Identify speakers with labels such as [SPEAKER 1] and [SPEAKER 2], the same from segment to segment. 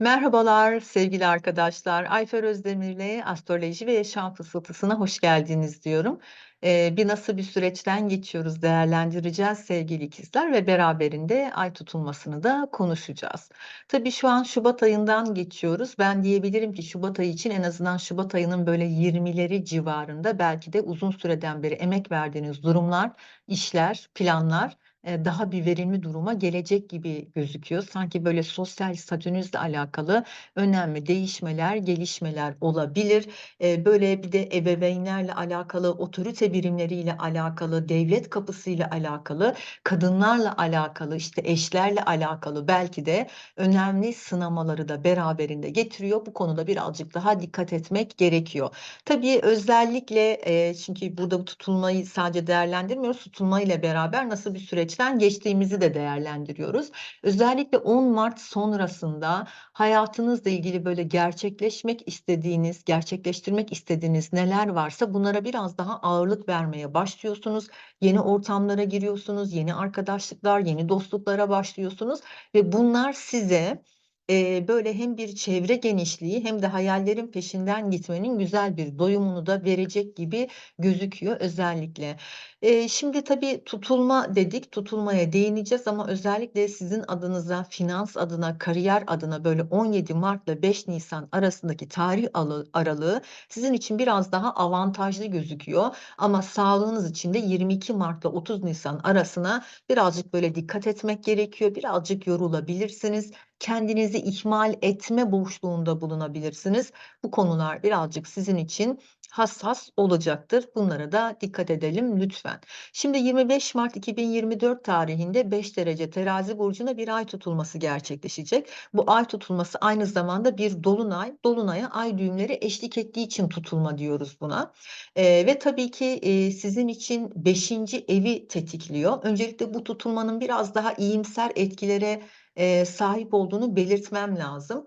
[SPEAKER 1] Merhabalar sevgili arkadaşlar. Ayfer Özdemir'le Astroloji ve Yaşam Fısıltısına hoş geldiniz diyorum. Eee, bir nasıl bir süreçten geçiyoruz değerlendireceğiz sevgili ikizler ve beraberinde ay tutulmasını da konuşacağız. Tabii şu an Şubat ayından geçiyoruz. Ben diyebilirim ki Şubat ayı için en azından Şubat ayının böyle 20'leri civarında belki de uzun süreden beri emek verdiğiniz durumlar, işler, planlar daha bir verimli duruma gelecek gibi gözüküyor. Sanki böyle sosyal statünüzle alakalı önemli değişmeler, gelişmeler olabilir. Böyle bir de ebeveynlerle alakalı, otorite birimleriyle alakalı, devlet kapısıyla alakalı, kadınlarla alakalı, işte eşlerle alakalı belki de önemli sınamaları da beraberinde getiriyor. Bu konuda birazcık daha dikkat etmek gerekiyor. Tabii özellikle, çünkü burada bu tutulmayı sadece değerlendirmiyoruz, tutulmayla beraber nasıl bir süreçten geçtiğimizi de değerlendiriyoruz. Özellikle 10 Mart sonrasında hayatınızla ilgili böyle gerçekleşmek istediğiniz, gerçekleştirmek istediğiniz neler varsa bunlara biraz daha ağırlık vermeye başlıyorsunuz. Yeni ortamlara giriyorsunuz, yeni arkadaşlıklar, yeni dostluklara başlıyorsunuz ve bunlar size, eee, böyle hem bir çevre genişliği hem de hayallerin peşinden gitmenin güzel bir doyumunu da verecek gibi gözüküyor özellikle. Eee, şimdi tabii tutulma dedik, tutulmaya değineceğiz ama özellikle sizin adınıza, finans adına, kariyer adına böyle 17 Mart'la 5 Nisan arasındaki tarih alı aralığı sizin için biraz daha avantajlı gözüküyor. Ama sağlığınız için de 22 Mart'la 30 Nisan arasına birazcık böyle dikkat etmek gerekiyor. Birazcık yorulabilirsiniz. Kendinizi ihmal etme boşluğunda bulunabilirsiniz. Bu konular birazcık sizin için hassas olacaktır. Bunlara da dikkat edelim lütfen. Şimdi 25 Mart 2024 tarihinde 5 derece Terazi burcuna bir ay tutulması gerçekleşecek. Bu ay tutulması aynı zamanda bir dolunay. Dolunaya ay düğümleri eşlik ettiği için tutulma diyoruz buna. Eee, ve tabii ki, eee, sizin için 5. evi tetikliyor. Öncelikle bu tutulmanın biraz daha iyimser etkilere, sahip olduğunu belirtmem lazım.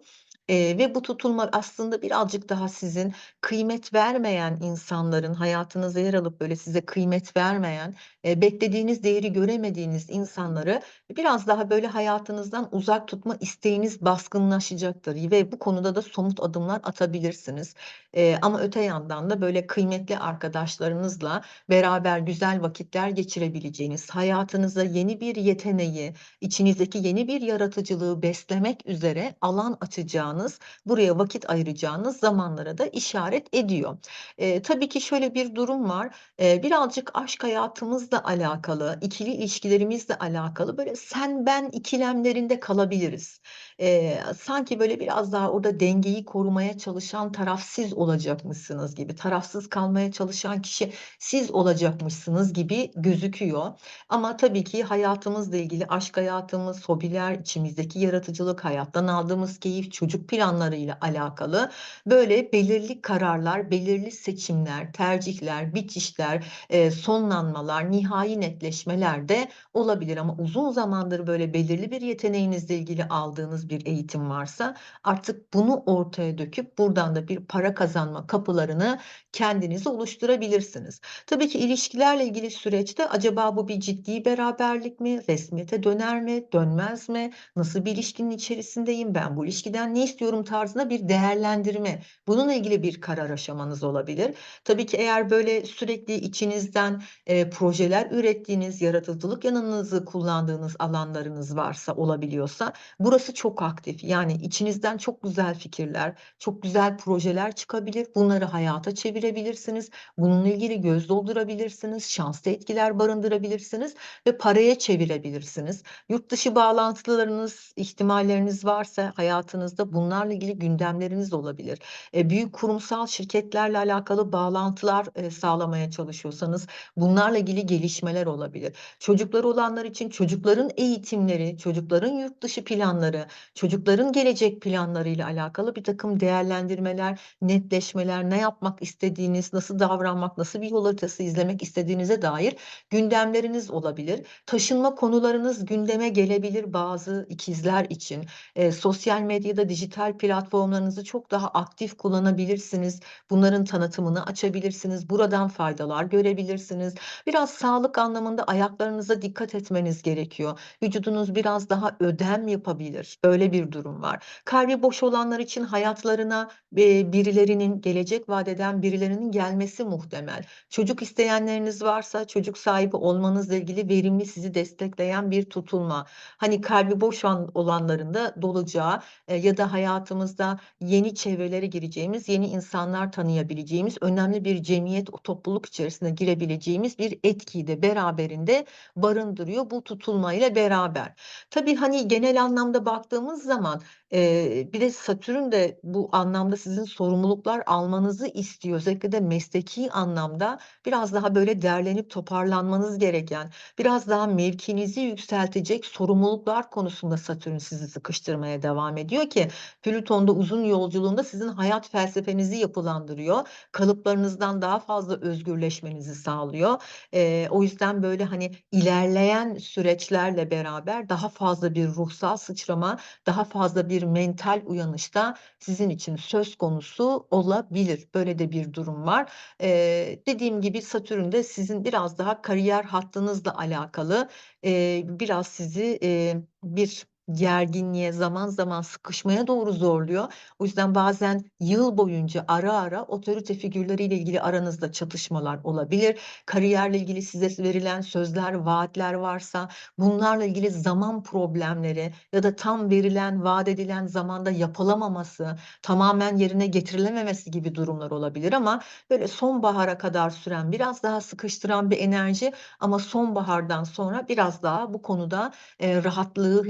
[SPEAKER 1] Eee, ve bu tutulma aslında birazcık daha sizin kıymet vermeyen insanların hayatınızda yer alıp böyle size kıymet vermeyen, eee, beklediğiniz değeri göremediğiniz insanları biraz daha böyle hayatınızdan uzak tutma isteğiniz baskınlaşacaktır ve bu konuda da somut adımlar atabilirsiniz. Eee, ama öte yandan da böyle kıymetli arkadaşlarınızla beraber güzel vakitler geçirebileceğiniz, hayatınıza yeni bir yeteneği, içinizdeki yeni bir yaratıcılığı beslemek üzere alan açacağınız, buraya vakit ayıracağınız zamanlara da işaret ediyor. Eee, tabii ki şöyle bir durum var. Eee, birazcık aşk hayatımızla alakalı, ikili ilişkilerimizle alakalı böyle sen ben ikilemlerinde kalabiliriz. Eee, sanki böyle biraz daha orada dengeyi korumaya çalışan taraf siz olacakmışsınız gibi, tarafsız kalmaya çalışan kişi siz olacakmışsınız gibi gözüküyor. Ama tabii ki hayatımızla ilgili aşk hayatımız, hobiler, içimizdeki yaratıcılık, hayattan aldığımız keyif, çocuk planlarıyla alakalı böyle belirli kararlar, belirli seçimler, tercihler, bitişler, eee, sonlanmalar, nihai netleşmeler de olabilir. Ama uzun zamandır böyle belirli bir yeteneğinizle ilgili aldığınız bir eğitim varsa artık bunu ortaya döküp buradan da bir para kazanma kapılarını kendinize oluşturabilirsiniz. Tabii ki ilişkilerle ilgili süreçte acaba bu bir ciddi beraberlik mi, resmiyete döner mi, dönmez mi, nasıl bir ilişkinin içerisindeyim, ben bu ilişkiden ne istiyorum tarzında bir değerlendirme, bununla ilgili bir karar aşamanız olabilir. Tabii ki eğer böyle sürekli içinizden, eee, projeler ürettiğiniz, yaratıcılık yanınızı kullandığınız alanlarınız varsa, olabiliyorsa burası çok aktif. Yani içinizden çok güzel fikirler, çok güzel projeler çıkabilir. Bunları hayata çevirebilirsiniz. Bununla ilgili göz doldurabilirsiniz, şanslı etkiler barındırabilirsiniz ve paraya çevirebilirsiniz. Yurt dışı bağlantılarınız, ihtimalleriniz varsa hayatınızda bunlarla ilgili gündemleriniz olabilir. Eee, büyük kurumsal şirketlerle alakalı bağlantılar, eee, sağlamaya çalışıyorsanız bunlarla ilgili gelişmeler olabilir. Çocukları olanlar için çocukların eğitimleri, çocukların yurt dışı planları, çocukların gelecek planlarıyla alakalı birtakım değerlendirmeler, netleşmeler, ne yapmak istediğiniz, nasıl davranmak, nasıl bir yol haritası izlemek istediğinize dair gündemleriniz olabilir. Taşınma konularınız gündeme gelebilir bazı ikizler için. Eee, sosyal medyada dijital platformlarınızı çok daha aktif kullanabilirsiniz. Bunların tanıtımını açabilirsiniz. Buradan faydalar görebilirsiniz. Biraz sağlık anlamında ayaklarınıza dikkat etmeniz gerekiyor. Vücudunuz biraz daha ödem yapabilir. Böyle bir durum var. Kalbi boş olanlar için hayatlarına, birilerinin, gelecek vaat eden birilerinin gelmesi muhtemel. Çocuk isteyenleriniz varsa çocuk sahibi olmanızla ilgili verimli, sizi destekleyen bir tutulma. Hani, kalbi boş an olanların da dolacağı, ya da hayatımızda yeni çevrelere gireceğimiz, yeni insanlar tanıyabileceğimiz, önemli bir cemiyet, topluluk içerisine girebileceğimiz bir etkiyi de beraberinde barındırıyor bu tutulmayla beraber. Tabii, hani, genel anlamda baktığımız zaman, eee, bir de Satürn de bu anlamda sizin sorumluluklar almanızı istiyor. Özellikle de mesleki anlamda biraz daha böyle derlenip toparlanmanız gereken, biraz daha mevkinizi yükseltecek sorumluluklar konusunda Satürn sizi sıkıştırmaya devam ediyor ki Plüton da uzun yolculuğunda sizin hayat felsefenizi yapılandırıyor. Kalıplarınızdan daha fazla özgürleşmenizi sağlıyor. Eee, o yüzden, böyle, hani, ilerleyen süreçlerle beraber daha fazla bir ruhsal sıçrama, daha fazla bir mental uyanış da sizin için söz konusu olabilir. Böyle de bir durum var. Eee, dediğim gibi Satürn de sizin biraz daha kariyer hattınızla alakalı, eee, biraz sizi, eee, bir gerginliğe, zaman zaman sıkışmaya doğru zorluyor. O yüzden bazen yıl boyunca ara ara otorite figürleriyle ilgili aranızda çatışmalar olabilir. Kariyerle ilgili size verilen sözler, vaatler varsa bunlarla ilgili zaman problemleri ya da tam verilen, vaat edilen zamanda yapılamaması, tamamen yerine getirilememesi gibi durumlar olabilir ama böyle sonbahara kadar süren, biraz daha sıkıştıran bir enerji ama sonbahardan sonra biraz daha bu konuda, eee, rahatlığı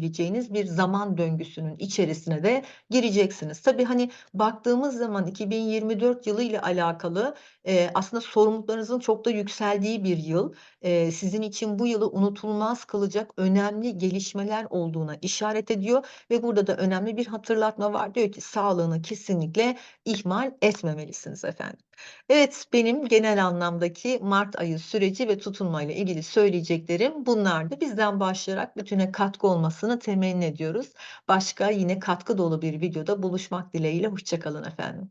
[SPEAKER 1] hissedebileceğiniz bir zaman döngüsünün içerisine de gireceksiniz. Tabii, hani, baktığımız zaman 2024 yılıyla alakalı, eee, aslında sorumluluklarınızın çok da yükseldiği bir yıl. Eee, sizin için bu yılı unutulmaz kılacak önemli gelişmeler olduğuna işaret ediyor ve burada da önemli bir hatırlatma var. Diyor ki sağlığını kesinlikle ihmal etmemelisiniz efendim. Evet, benim genel anlamdaki mart ayı süreci ve tutulmayla ilgili söyleyeceklerim bunlardı. Bizden başlayarak bütüne katkı olmasını temenni ediyoruz. Başka yine katkı dolu bir videoda buluşmak dileğiyle, hoşça kalın efendim.